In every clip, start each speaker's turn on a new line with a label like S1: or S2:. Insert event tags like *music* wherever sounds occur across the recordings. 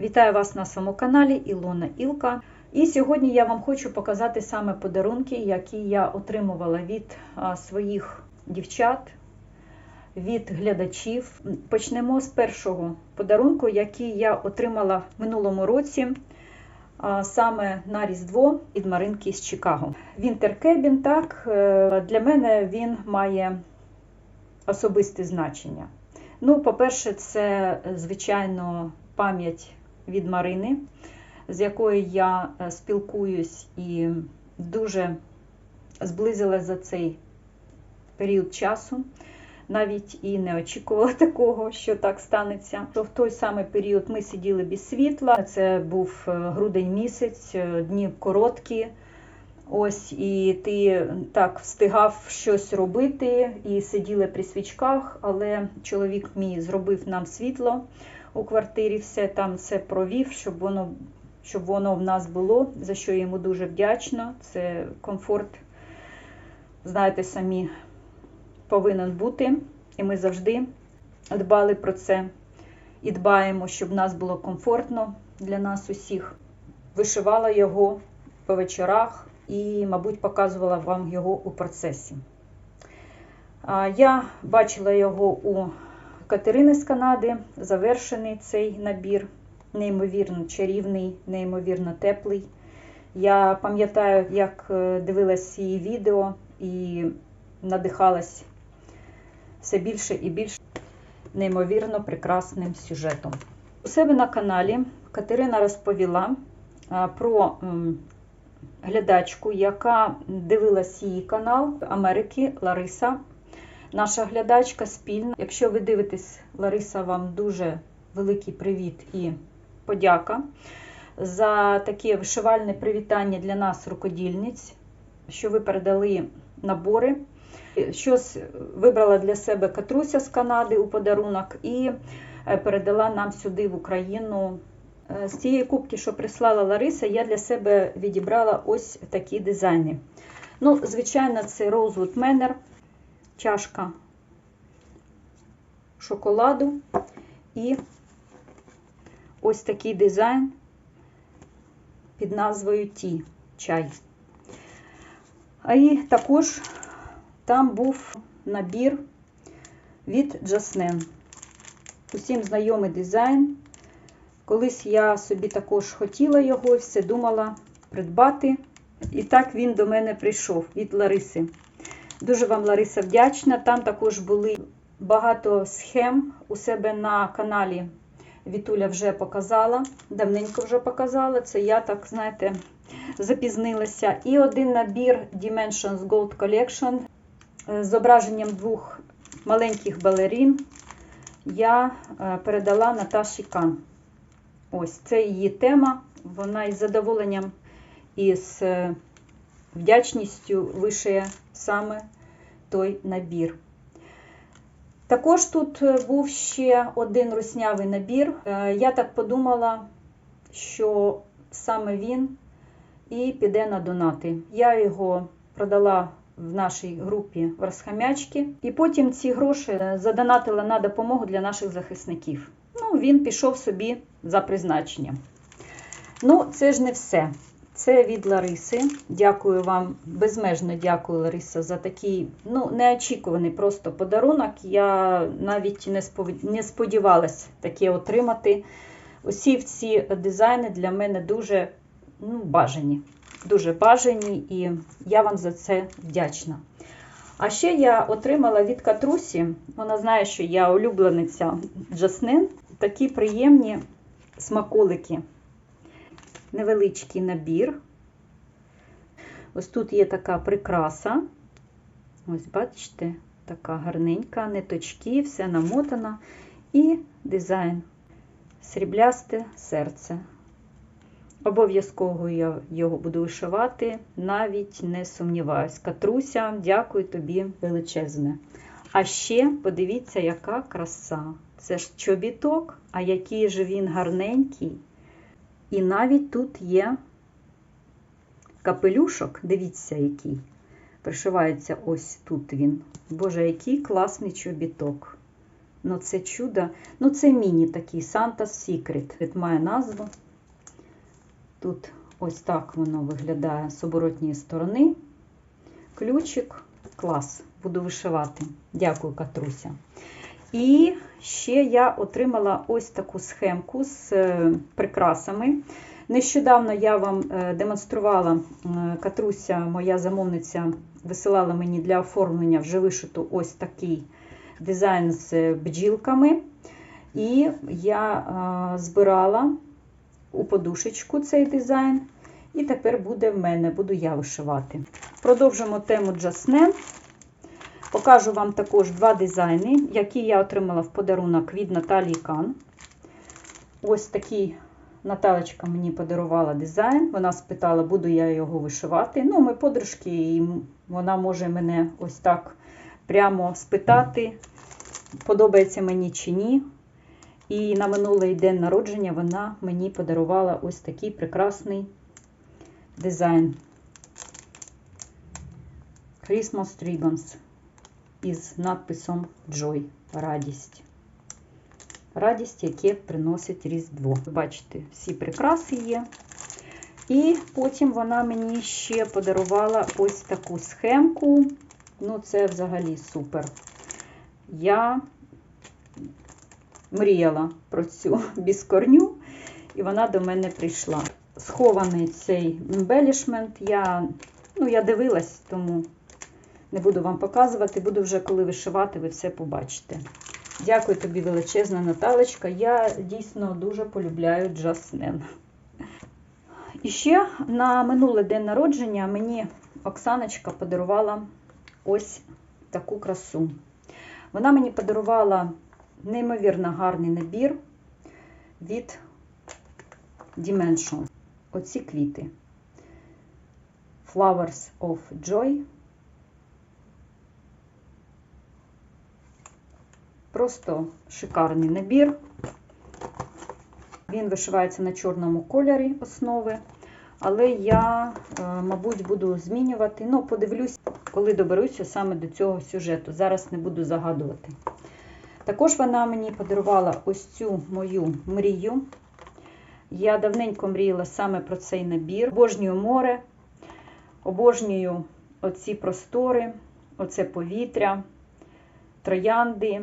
S1: Вітаю вас на своєму каналі Ілона Ілка. І сьогодні я вам хочу показати саме подарунки, які я отримувала від своїх дівчат, від глядачів. Почнемо з першого подарунку, який я отримала в минулому році. Саме на Різдво від Маринки з Чикаго. Cabin, так, е, для мене він має особисте значення. Ну, по-перше, це, звичайно, пам'ять від Марини, з якою я е, спілкуюсь і дуже зблизилась за цей період часу. Навіть і не очікувала *laughs* такого, що так станеться. То В той самий період ми сиділи без світла. Це був е, грудень місяць, е, дні короткі. Ось, і ти так встигав щось робити і сиділи при свічках, але чоловік мій зробив нам світло у квартирі, все там все провів, щоб воно щоб воно в нас було, за що йому дуже вдячна. Це комфорт, знаєте, самі повинен бути. І ми завжди дбали про це і дбаємо, щоб в нас було комфортно для нас усіх. Вишивала його по вечорах і, мабуть, показувала вам його у процесі. Я бачила його у Катерини з Канади, завершений цей набір, неймовірно чарівний, неймовірно теплий. Я пам'ятаю, як дивилась її відео і надихалась все більше і більше неймовірно прекрасним сюжетом. У себе на каналі Катерина розповіла про глядачку, яка дивилась її канал Америки Лариса. Наша глядачка спільна. Якщо ви дивитесь, Лариса, вам дуже великий привіт і подяка за таке вишивальне привітання для нас, рукодільниць, що ви передали набори. Щось вибрала для себе Катруся з Канади у подарунок і передала нам сюди в Україну. З цієї кубки, що прислала Лариса, я для себе відібрала ось такі дизайни. Ну, Звичайно, це Rosewood Manor, чашка шоколаду і ось такий дизайн під назвою Ті чай. А і також там був набір від Jasnen. Усім знайомий дизайн. Колись я собі також хотіла його, все думала придбати. І так він до мене прийшов від Лариси. Дуже вам, Лариса, вдячна. Там також були багато схем у себе на каналі. Вітуля вже показала, давненько вже показала. Це я так, знаєте, запізнилася. І один набір Dimensions Gold Collection з зображенням двох маленьких балерін я передала Наташі Кан. Ось це її тема. Вона із задоволенням і з вдячністю вишиє саме той набір. Також тут був ще один руснявий набір. Я так подумала, що саме він і піде на донати. Я його продала в нашій групі в Розхамячки, і потім ці гроші задонатила на допомогу для наших захисників. Ну, він пішов собі за призначенням. Ну, це ж не все. Це від Лариси. Дякую вам, безмежно дякую, Лариса, за такий ну, неочікуваний просто подарунок. Я навіть не сподівалась таке отримати. Усі ці дизайни для мене дуже ну, бажані. Дуже бажані, і я вам за це вдячна. А ще я отримала від Катрусі, вона знає, що я улюблениця Джаснин, такі приємні смаколики. Невеличкий набір. Ось тут є така прикраса. Ось, бачите, така гарненька, ниточки, все намотано. І дизайн сріблясте серце. Обов'язково я його буду вишивати, навіть не сумніваюсь. Катруся, дякую тобі величезне. А ще подивіться, яка краса. Це ж чобіток, а який же він гарненький. І навіть тут є капелюшок, дивіться, який. Пришивається ось тут він. Боже, який класний чобіток. Ну, це чудо. Ну, це міні такий Santa's Secret. Це має назву. Тут ось так воно виглядає з оборотньої сторони. Ключик. Клас. Буду вишивати. Дякую, Катруся. І ще я отримала ось таку схемку з е, прикрасами. Нещодавно я вам е, демонструвала, е, Катруся, моя замовниця, висилала мені для оформлення вже вишиту ось такий дизайн з бджілками. І я збирала у подушечку цей дизайн. І тепер буде в мене, буду я вишивати. Продовжимо тему Джаснен. Покажу вам також два дизайни, які я отримала в подарунок від Наталії Кан. Ось такий Наталочка мені подарувала дизайн. Вона спитала, буду я його вишивати. Ну, ми подружки, і вона може мене ось так прямо спитати, подобається мені чи ні. І на минулий день народження вона мені подарувала ось такий прекрасний дизайн. Christmas Ribbons із надписом Joy радість. Радість, яке приносить Різдво. Бачите, всі прикраси є. І потім вона мені ще подарувала ось таку схемку. Ну, це взагалі супер. Я мріяла про цю *laughs* біскорню, і вона до мене прийшла. Схований цей embellishment, я, ну, я дивилась, тому не буду вам показувати, буду вже коли вишивати, ви все побачите. Дякую тобі, величезна Наталочка. Я дійсно дуже полюбляю Джаснен. І ще на минулий день народження мені Оксаночка подарувала ось таку красу. Вона мені подарувала неймовірно гарний набір від Dimension. Оці квіти. Flowers of Joy. Просто шикарний набір. Він вишивається на чорному кольорі основи, але я, е, мабуть, буду змінювати. Ну, подивлюсь, коли доберуся саме до цього сюжету. Зараз не буду загадувати. Також вона мені подарувала ось цю мою мрію. Я давненько мріяла саме про цей набір. Обожнюю море, обожнюю оці простори, оце повітря, троянди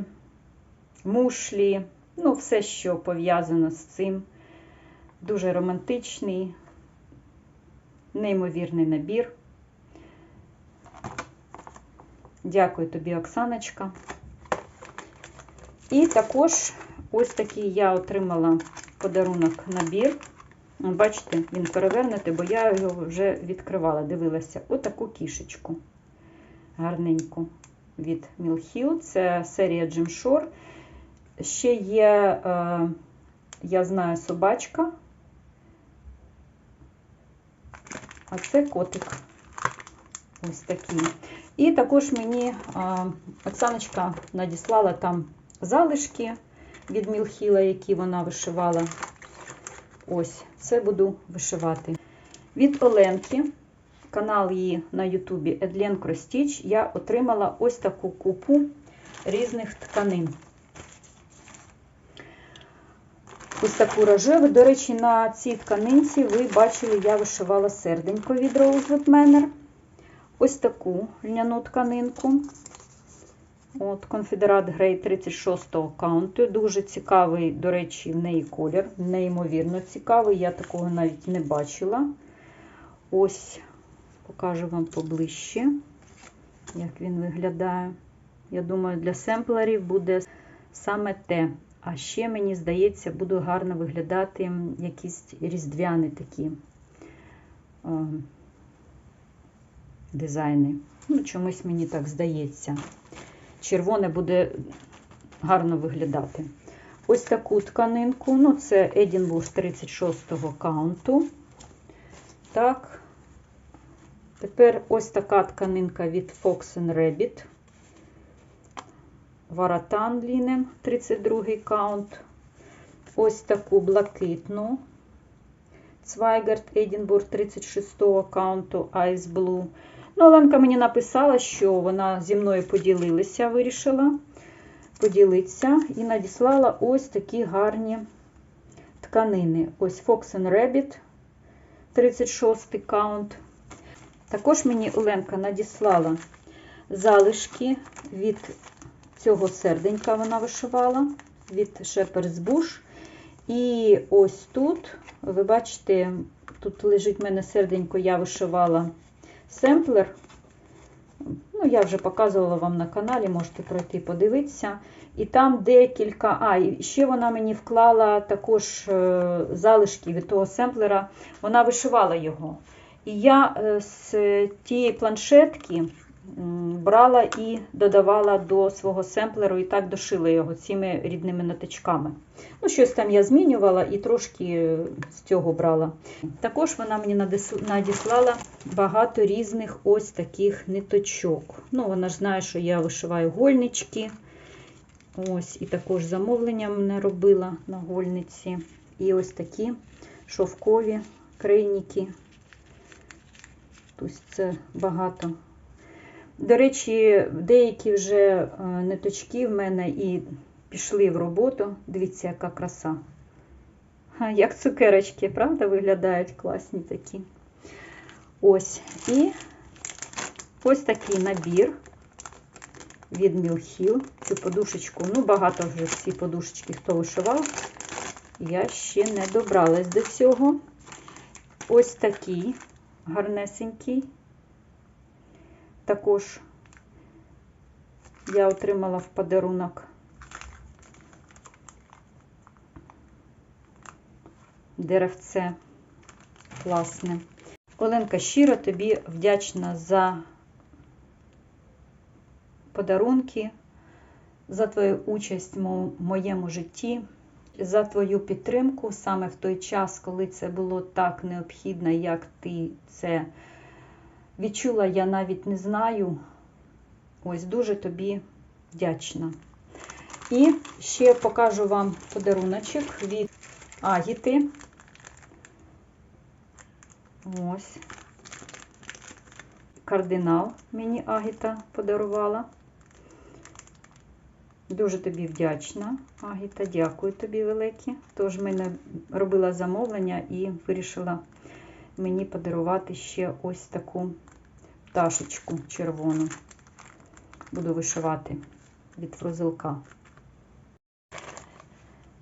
S1: мушлі, ну, все, що пов'язано з цим. Дуже романтичний, неймовірний набір. Дякую тобі, Оксаночка. І також ось такий я отримала подарунок набір. Бачите, він перевернутий, бо я його вже відкривала, дивилася отаку кішечку. Гарненьку від Мілхіл. Це серія Shore. Ще є, е, я знаю, собачка, а це котик. Ось такий. І також мені е, Оксаночка надіслала там залишки від Мілхіла, які вона вишивала. Ось, це буду вишивати. Від Оленки, канал її на Ютубі Едлен Кростіч, я отримала ось таку купу різних тканин. Ось таку рожеву. До речі, на цій тканинці ви бачили, я вишивала серденько від Rosewood Manor. Ось таку льняну тканинку. От, Конфедерат Грей 36-го каунту. Дуже цікавий, до речі, в неї колір. Неймовірно цікавий. Я такого навіть не бачила. Ось, покажу вам поближче, як він виглядає. Я думаю, для семплерів буде саме те. А ще, мені здається, буде гарно виглядати якісь різдвяні такі о, дизайни. Ну, Чомусь мені так здається. Червоне буде гарно виглядати. Ось таку тканинку, ну, це Едінбург 36-го каунту. Так. Тепер ось така тканинка від Fox and Rabbit. Варатан лінем 32 каунт. Ось таку блакитну. Цвайгард Едінбург 36-го каунту Ice Blue. Ну, Оленка мені написала, що вона зі мною поділилася, вирішила. поділитися і надіслала ось такі гарні тканини. Ось Fox and Rabbit, 36-й каунт. Також мені Оленка надіслала залишки від цього серденька вона вишивала, від Shepherd's Bush. І ось тут, ви бачите, тут лежить в мене серденько, я вишивала семплер. Ну, я вже показувала вам на каналі, можете пройти подивитися. І там декілька. А, і ще вона мені вклала також е, залишки від того семплера, вона вишивала його. І я е, з тієї планшетки брала і додавала до свого семплеру, і так дошила його цими рідними ниточками. Ну, щось там я змінювала і трошки з цього брала. Також вона мені надіслала багато різних ось таких ниточок. Ну, Вона ж знає, що я вишиваю гольнички. Ось, І також замовлення мене робила на гольниці. І ось такі шовкові крейніки. Тобто це багато до речі, деякі вже е, ниточки в мене і пішли в роботу. Дивіться, яка краса. Як цукерочки, правда, виглядають класні такі. Ось. І ось такий набір від Мілхіл. Цю подушечку, ну, багато вже ці подушечки, хто вишивав. Я ще не добралась до цього. Ось такий гарнесенький. Також я отримала в подарунок деревце класне. Оленка, щиро тобі вдячна за подарунки, за твою участь в моєму житті, за твою підтримку саме в той час, коли це було так необхідно, як ти це відчула, я навіть не знаю. Ось дуже тобі вдячна. І ще покажу вам подаруночок від Агіти. Ось. Кардинал мені Агіта подарувала. Дуже тобі вдячна, Агіта, дякую тобі велике. Тож мене робила замовлення і вирішила мені подарувати ще ось таку пташечку червону. Буду вишивати від фрузилка.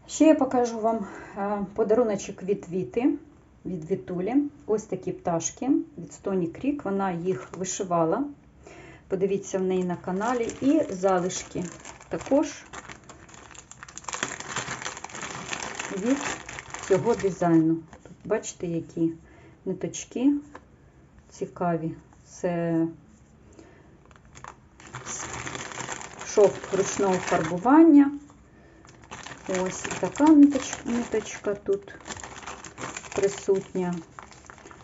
S1: Ще я покажу вам е, подаруночок від Віти, від Вітулі. Ось такі пташки від Стоні Крік. Вона їх вишивала. Подивіться в неї на каналі. І залишки також від цього дизайну. Тут бачите, які ниточки цікаві. Це шовк ручного фарбування. Ось така ниточка тут присутня.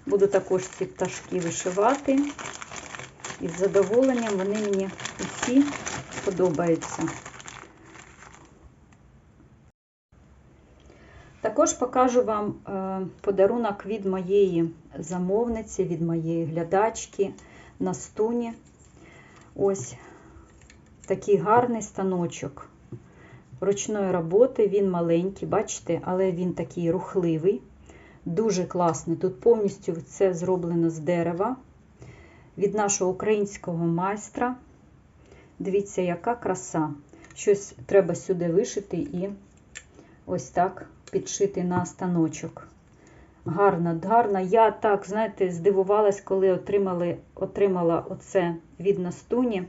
S1: Буду також ці пташки вишивати. І з задоволенням вони мені усі подобаються. Також покажу вам е, подарунок від моєї замовниці, від моєї глядачки на стуні. Ось такий гарний станочок ручної роботи. Він маленький, бачите, але він такий рухливий, дуже класний. Тут повністю це зроблено з дерева від нашого українського майстра. Дивіться, яка краса. Щось треба сюди вишити і ось так підшити на станочок. Гарна, гарна. Я так, знаєте, здивувалась, коли отримали, отримала оце від Настуні.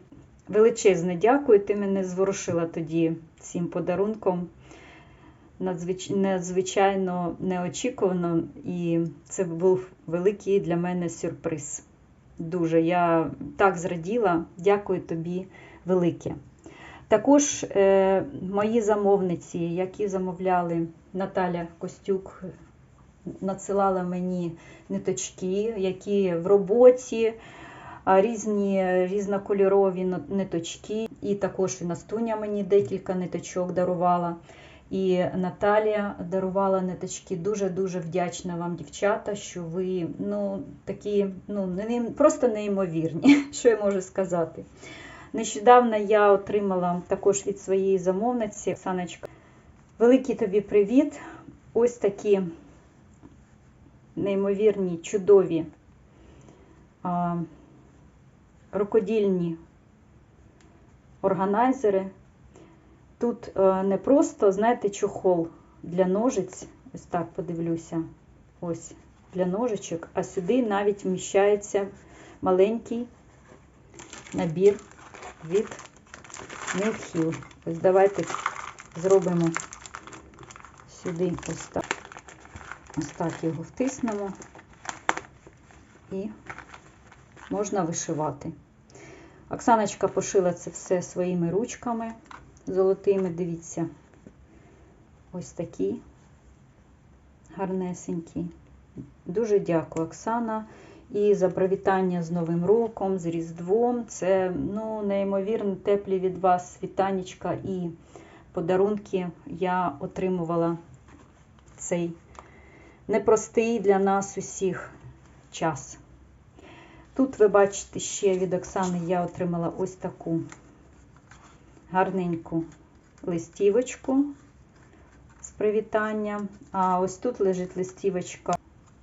S1: Величезне дякую, ти мене зворушила тоді цим подарунком. Надзвич... Надзвичайно неочікувано, і це був великий для мене сюрприз. Дуже я так зраділа, дякую тобі велике. Також е, мої замовниці, які замовляли Наталя Костюк, надсилала мені ниточки, які в роботі, різні різнокольорові ниточки. І також і Настуня мені декілька ниточок дарувала. І Наталія дарувала ниточки. Дуже-дуже вдячна вам, дівчата, що ви ну, такі ну, просто неймовірні, *laughs* що я можу сказати. Нещодавно я отримала також від своєї замовниці Оксаночка. Великий тобі привіт! Ось такі неймовірні, чудові а, рукодільні органайзери. Тут е, не просто, знаєте, чохол для ножиць, ось так подивлюся, ось для ножичок, а сюди навіть вміщається маленький набір від Mill Ось давайте зробимо сюди ось. Ось так його втиснемо і можна вишивати. Оксаночка пошила це все своїми ручками золотими, дивіться, ось такі гарнесенькі. Дуже дякую, Оксана. І за привітання з Новим роком, з Різдвом. Це ну, неймовірно теплі від вас вітанечка і подарунки я отримувала цей непростий для нас усіх час. Тут ви бачите ще від Оксани я отримала ось таку гарненьку листівочку з привітанням. А ось тут лежить листівочка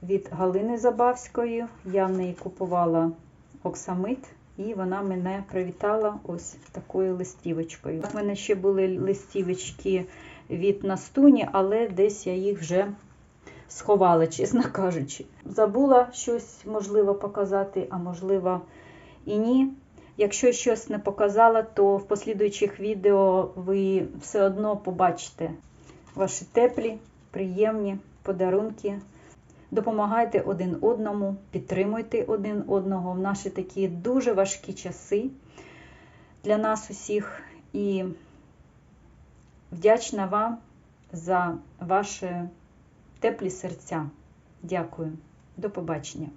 S1: від Галини Забавської. Я в неї купувала оксамит, і вона мене привітала ось такою листівочкою. У мене ще були листівочки від Настуні, але десь я їх вже сховала, чесно кажучи. Забула щось, можливо, показати, а можливо, і ні. Якщо щось не показала, то в послідуючих відео ви все одно побачите ваші теплі, приємні подарунки. Допомагайте один одному, підтримуйте один одного в наші такі дуже важкі часи для нас усіх. І вдячна вам за ваші теплі серця. Дякую. До побачення.